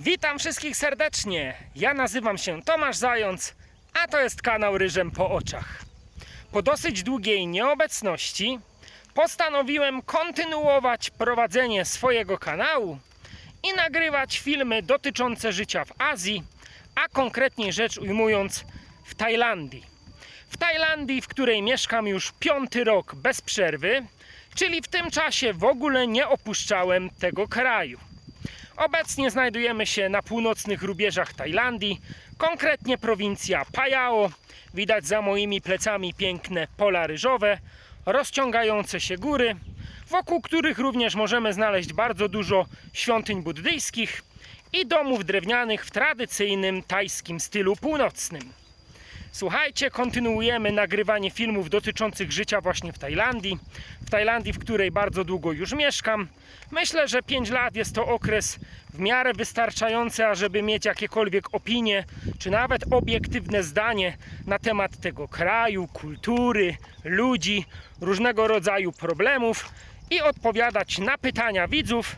Witam wszystkich serdecznie. Ja nazywam się Tomasz Zając, a to jest kanał Ryżem po oczach. Po dosyć długiej nieobecności postanowiłem kontynuować prowadzenie swojego kanału i nagrywać filmy dotyczące życia w Azji, a konkretniej rzecz ujmując w Tajlandii. W Tajlandii, w której mieszkam już piąty rok bez przerwy, czyli w tym czasie w ogóle nie opuszczałem tego kraju. Obecnie znajdujemy się na północnych rubieżach Tajlandii, konkretnie prowincja Pajao. Widać za moimi plecami piękne pola ryżowe, rozciągające się góry, wokół których również możemy znaleźć bardzo dużo świątyń buddyjskich i domów drewnianych w tradycyjnym tajskim stylu północnym. Słuchajcie, kontynuujemy nagrywanie filmów dotyczących życia właśnie w Tajlandii. W Tajlandii, w której bardzo długo już mieszkam. Myślę, że 5 lat jest to okres w miarę wystarczający, ażeby mieć jakiekolwiek opinie, czy nawet obiektywne zdanie na temat tego kraju, kultury, ludzi, różnego rodzaju problemów i odpowiadać na pytania widzów,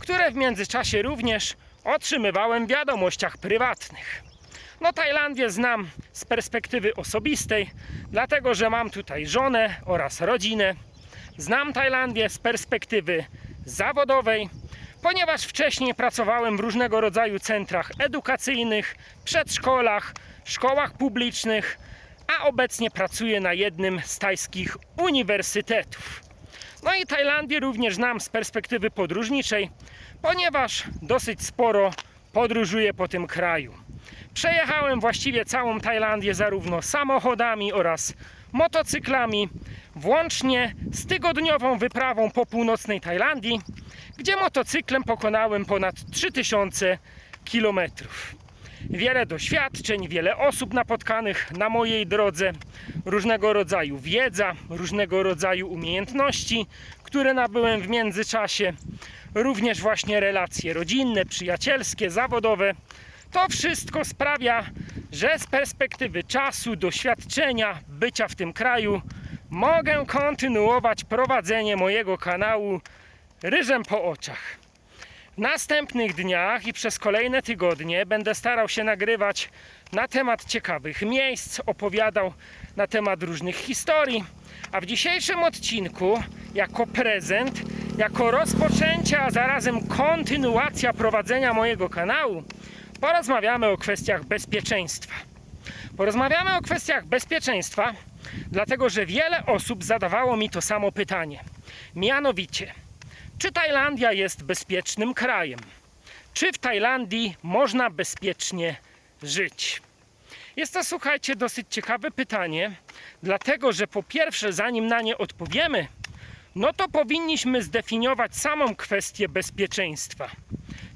które w międzyczasie również otrzymywałem w wiadomościach prywatnych. No Tajlandię znam z perspektywy osobistej, dlatego że mam tutaj żonę oraz rodzinę. Znam Tajlandię z perspektywy zawodowej, ponieważ wcześniej pracowałem w różnego rodzaju centrach edukacyjnych, przedszkolach, szkołach publicznych, a obecnie pracuję na jednym z tajskich uniwersytetów. No i Tajlandię również znam z perspektywy podróżniczej, ponieważ dosyć sporo podróżuję po tym kraju. Przejechałem właściwie całą Tajlandię zarówno samochodami oraz motocyklami, włącznie z tygodniową wyprawą po północnej Tajlandii, gdzie motocyklem pokonałem ponad 3000 kilometrów. Wiele doświadczeń, wiele osób napotkanych na mojej drodze, różnego rodzaju wiedza, różnego rodzaju umiejętności, które nabyłem w międzyczasie, również właśnie relacje rodzinne, przyjacielskie, zawodowe. To wszystko sprawia, że z perspektywy czasu, doświadczenia, bycia w tym kraju, mogę kontynuować prowadzenie mojego kanału Ryżem po oczach. W następnych dniach i przez kolejne tygodnie będę starał się nagrywać na temat ciekawych miejsc, opowiadał na temat różnych historii. A w dzisiejszym odcinku, jako prezent, jako rozpoczęcie, a zarazem kontynuacja prowadzenia mojego kanału, porozmawiamy o kwestiach bezpieczeństwa. Porozmawiamy o kwestiach bezpieczeństwa, dlatego że wiele osób zadawało mi to samo pytanie. Mianowicie, czy Tajlandia jest bezpiecznym krajem? Czy w Tajlandii można bezpiecznie żyć? Jest to, słuchajcie, dosyć ciekawe pytanie, dlatego że po pierwsze, zanim na nie odpowiemy, no to powinniśmy zdefiniować samą kwestię bezpieczeństwa.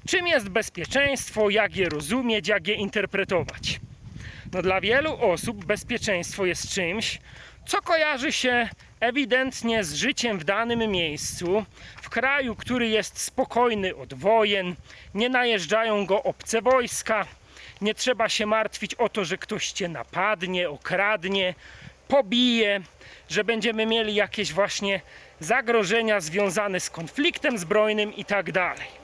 Czym jest bezpieczeństwo, jak je rozumieć, jak je interpretować? No dla wielu osób bezpieczeństwo jest czymś, co kojarzy się ewidentnie z życiem w danym miejscu, w kraju, który jest spokojny od wojen, nie najeżdżają go obce wojska, nie trzeba się martwić o to, że ktoś cię napadnie, okradnie, pobije, że będziemy mieli jakieś właśnie zagrożenia związane z konfliktem zbrojnym i tak dalej.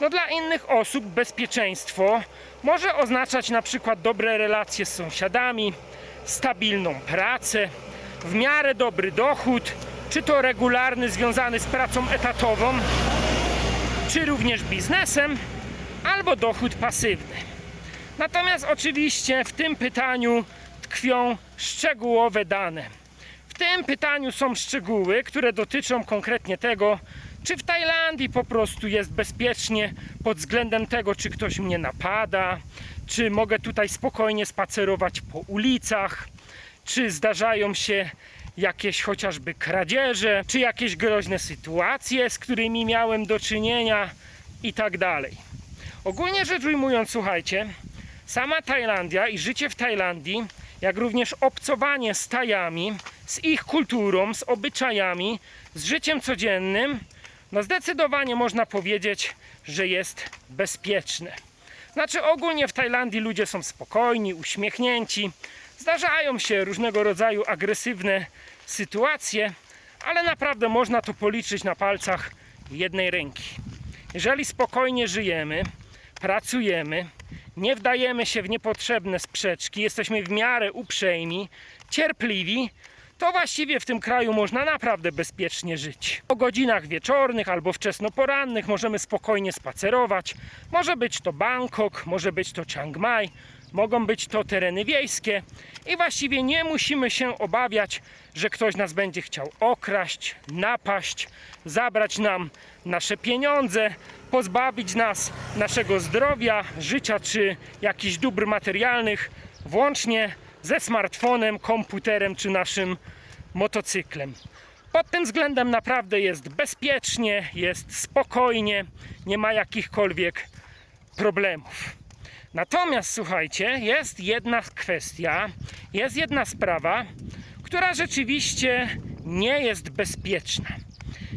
No dla innych osób bezpieczeństwo może oznaczać na przykład dobre relacje z sąsiadami, stabilną pracę, w miarę dobry dochód, czy to regularny związany z pracą etatową, czy również biznesem, albo dochód pasywny. Natomiast oczywiście w tym pytaniu tkwią szczegółowe dane. W tym pytaniu są szczegóły, które dotyczą konkretnie tego, czy w Tajlandii po prostu jest bezpiecznie pod względem tego, czy ktoś mnie napada, czy mogę tutaj spokojnie spacerować po ulicach, czy zdarzają się jakieś chociażby kradzieże, czy jakieś groźne sytuacje, z którymi miałem do czynienia i tak dalej. Ogólnie rzecz ujmując, słuchajcie, sama Tajlandia i życie w Tajlandii, jak również obcowanie z Tajami, z ich kulturą, z obyczajami, z życiem codziennym, no zdecydowanie można powiedzieć, że jest bezpieczne. Znaczy ogólnie w Tajlandii ludzie są spokojni, uśmiechnięci, zdarzają się różnego rodzaju agresywne sytuacje, ale naprawdę można to policzyć na palcach jednej ręki. Jeżeli spokojnie żyjemy, pracujemy, nie wdajemy się w niepotrzebne sprzeczki, jesteśmy w miarę uprzejmi, cierpliwi, to właściwie w tym kraju można naprawdę bezpiecznie żyć. O godzinach wieczornych albo wczesnoporannych możemy spokojnie spacerować. Może być to Bangkok, może być to Chiang Mai, mogą być to tereny wiejskie i właściwie nie musimy się obawiać, że ktoś nas będzie chciał okraść, napaść, zabrać nam nasze pieniądze, pozbawić nas naszego zdrowia, życia czy jakichś dóbr materialnych, włącznie ze smartfonem, komputerem czy naszym motocyklem. Pod tym względem naprawdę jest bezpiecznie, jest spokojnie, nie ma jakichkolwiek problemów. Natomiast słuchajcie, jest jedna kwestia, jest jedna sprawa, która rzeczywiście nie jest bezpieczna.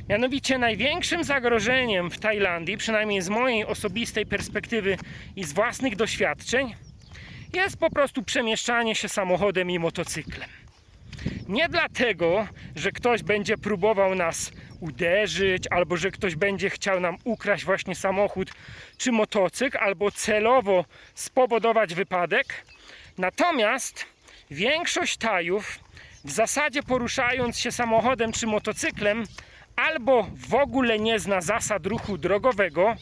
Mianowicie największym zagrożeniem w Tajlandii, przynajmniej z mojej osobistej perspektywy i z własnych doświadczeń, jest po prostu przemieszczanie się samochodem i motocyklem. Nie dlatego, że ktoś będzie próbował nas uderzyć, albo że ktoś będzie chciał nam ukraść właśnie samochód czy motocykl, albo celowo spowodować wypadek. Natomiast większość Tajów, w zasadzie poruszając się samochodem czy motocyklem, albo w ogóle nie zna zasad ruchu drogowego,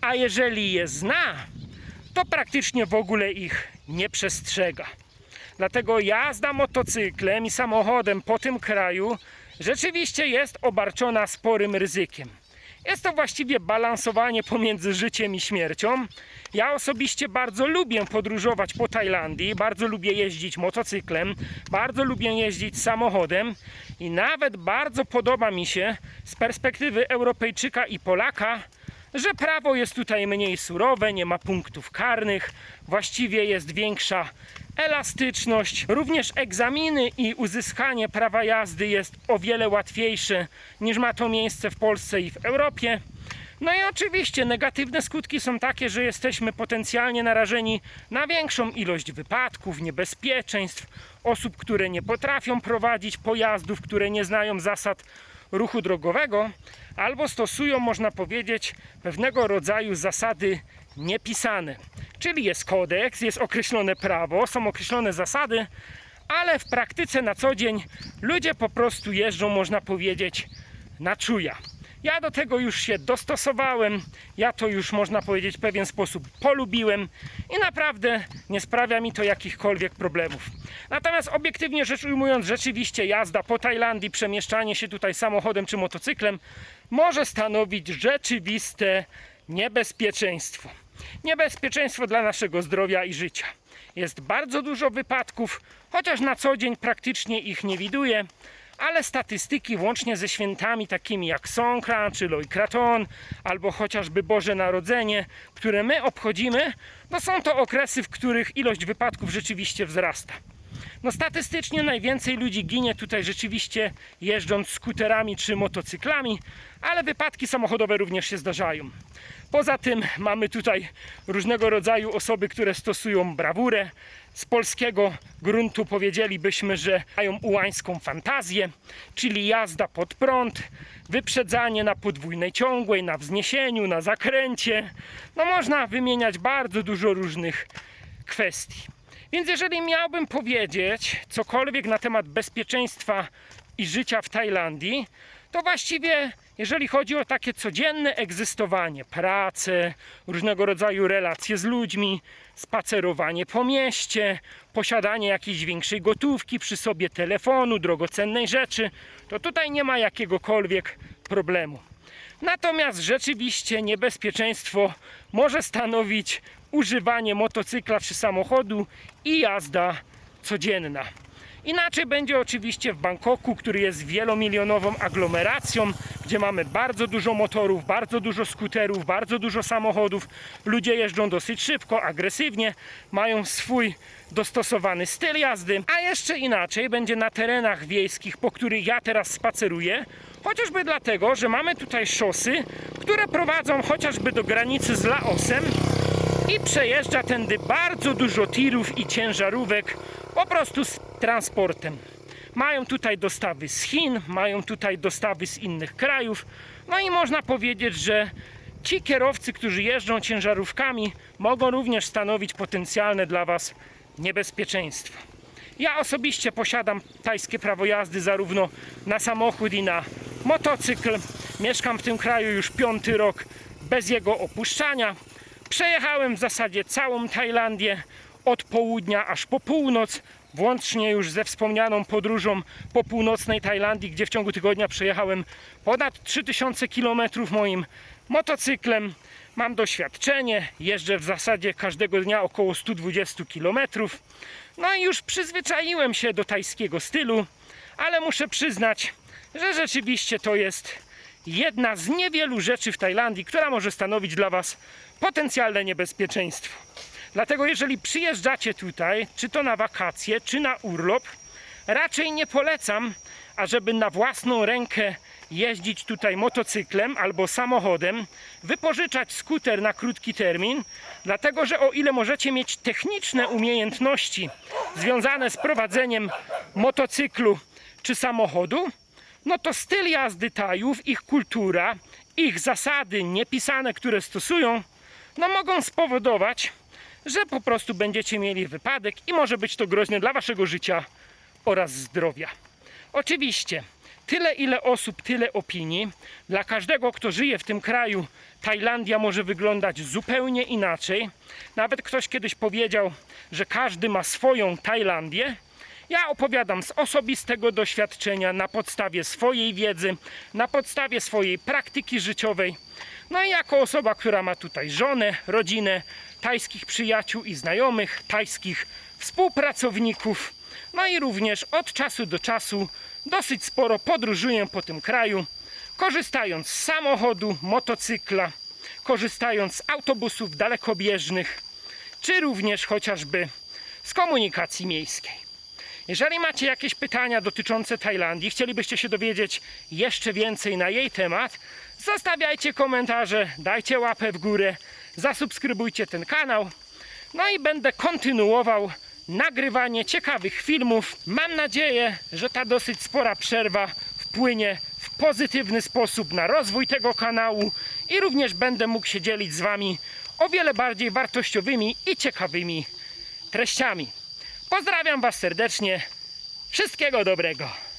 a jeżeli je zna, to praktycznie w ogóle ich nie przestrzega. Dlatego jazda motocyklem i samochodem po tym kraju rzeczywiście jest obarczona sporym ryzykiem. Jest to właściwie balansowanie pomiędzy życiem i śmiercią. Ja osobiście bardzo lubię podróżować po Tajlandii, bardzo lubię jeździć motocyklem, bardzo lubię jeździć samochodem i nawet bardzo podoba mi się z perspektywy Europejczyka i Polaka, że prawo jest tutaj mniej surowe, nie ma punktów karnych, właściwie jest większa elastyczność. Również egzaminy i uzyskanie prawa jazdy jest o wiele łatwiejsze niż ma to miejsce w Polsce i w Europie. No i oczywiście negatywne skutki są takie, że jesteśmy potencjalnie narażeni na większą ilość wypadków, niebezpieczeństw, osób, które nie potrafią prowadzić pojazdów, które nie znają zasad ruchu drogowego, albo stosują, można powiedzieć, pewnego rodzaju zasady niepisane. Czyli jest kodeks, jest określone prawo, są określone zasady, ale w praktyce na co dzień ludzie po prostu jeżdżą, można powiedzieć, na czuja. Ja do tego już się dostosowałem, ja to już można powiedzieć w pewien sposób polubiłem i naprawdę nie sprawia mi to jakichkolwiek problemów. Natomiast obiektywnie rzecz ujmując, rzeczywiście jazda po Tajlandii, przemieszczanie się tutaj samochodem czy motocyklem może stanowić rzeczywiste niebezpieczeństwo. Niebezpieczeństwo dla naszego zdrowia i życia. Jest bardzo dużo wypadków, chociaż na co dzień praktycznie ich nie widuję ale statystyki łącznie ze świętami takimi jak Songkran czy Loi Kraton, albo chociażby Boże Narodzenie, które my obchodzimy, no są to okresy, w których ilość wypadków rzeczywiście wzrasta. No statystycznie najwięcej ludzi ginie tutaj rzeczywiście jeżdżąc skuterami czy motocyklami, ale wypadki samochodowe również się zdarzają. Poza tym mamy tutaj różnego rodzaju osoby, które stosują brawurę. Z polskiego gruntu powiedzielibyśmy, że mają ułańską fantazję, czyli jazda pod prąd, wyprzedzanie na podwójnej ciągłej, na wzniesieniu, na zakręcie. No można wymieniać bardzo dużo różnych kwestii. Więc jeżeli miałbym powiedzieć cokolwiek na temat bezpieczeństwa i życia w Tajlandii, to właściwie jeżeli chodzi o takie codzienne egzystowanie, pracę, różnego rodzaju relacje z ludźmi, spacerowanie po mieście, posiadanie jakiejś większej gotówki przy sobie, telefonu, drogocennej rzeczy, to tutaj nie ma jakiegokolwiek problemu. Natomiast rzeczywiście niebezpieczeństwo może stanowić używanie motocykla czy samochodu i jazda codzienna. Inaczej będzie oczywiście w Bangkoku, który jest wielomilionową aglomeracją, gdzie mamy bardzo dużo motorów, bardzo dużo skuterów, bardzo dużo samochodów. Ludzie jeżdżą dosyć szybko, agresywnie, mają swój dostosowany styl jazdy. A jeszcze inaczej będzie na terenach wiejskich, po których ja teraz spaceruję, chociażby dlatego, że mamy tutaj szosy, które prowadzą chociażby do granicy z Laosem i przejeżdża tędy bardzo dużo tirów i ciężarówek po prostu z transportem. Mają tutaj dostawy z Chin, mają tutaj dostawy z innych krajów, no i można powiedzieć, że ci kierowcy, którzy jeżdżą ciężarówkami, mogą również stanowić potencjalne dla Was niebezpieczeństwo. Ja osobiście posiadam tajskie prawo jazdy zarówno na samochód i na motocykl. Mieszkam w tym kraju już piąty rok bez jego opuszczania. Przejechałem w zasadzie całą Tajlandię od południa aż po północ, włącznie już ze wspomnianą podróżą po północnej Tajlandii, gdzie w ciągu tygodnia przejechałem ponad 3000 km moim motocyklem. Mam doświadczenie, jeżdżę w zasadzie każdego dnia około 120 km. No i już przyzwyczaiłem się do tajskiego stylu, ale muszę przyznać, że rzeczywiście to jest jedna z niewielu rzeczy w Tajlandii, która może stanowić dla Was potencjalne niebezpieczeństwo. Dlatego jeżeli przyjeżdżacie tutaj, czy to na wakacje, czy na urlop, raczej nie polecam, ażeby na własną rękę jeździć tutaj motocyklem albo samochodem, wypożyczać skuter na krótki termin, dlatego że o ile możecie mieć techniczne umiejętności związane z prowadzeniem motocyklu czy samochodu, no to styl jazdy Tajów, ich kultura, ich zasady niepisane, które stosują, no mogą spowodować, że po prostu będziecie mieli wypadek i może być to groźne dla waszego życia oraz zdrowia. Oczywiście, tyle ile osób, tyle opinii. Dla każdego, kto żyje w tym kraju, Tajlandia może wyglądać zupełnie inaczej. Nawet ktoś kiedyś powiedział, że każdy ma swoją Tajlandię. Ja opowiadam z osobistego doświadczenia, na podstawie swojej wiedzy, na podstawie swojej praktyki życiowej. No i jako osoba, która ma tutaj żonę, rodzinę, tajskich przyjaciół i znajomych, tajskich współpracowników, no i również od czasu do czasu dosyć sporo podróżuję po tym kraju, korzystając z samochodu, motocykla, korzystając z autobusów dalekobieżnych, czy również chociażby z komunikacji miejskiej. Jeżeli macie jakieś pytania dotyczące Tajlandii, chcielibyście się dowiedzieć jeszcze więcej na jej temat, zostawiajcie komentarze, dajcie łapę w górę, zasubskrybujcie ten kanał. No i będę kontynuował nagrywanie ciekawych filmów. Mam nadzieję, że ta dosyć spora przerwa wpłynie w pozytywny sposób na rozwój tego kanału i również będę mógł się dzielić z Wami o wiele bardziej wartościowymi i ciekawymi treściami. Pozdrawiam Was serdecznie. Wszystkiego dobrego.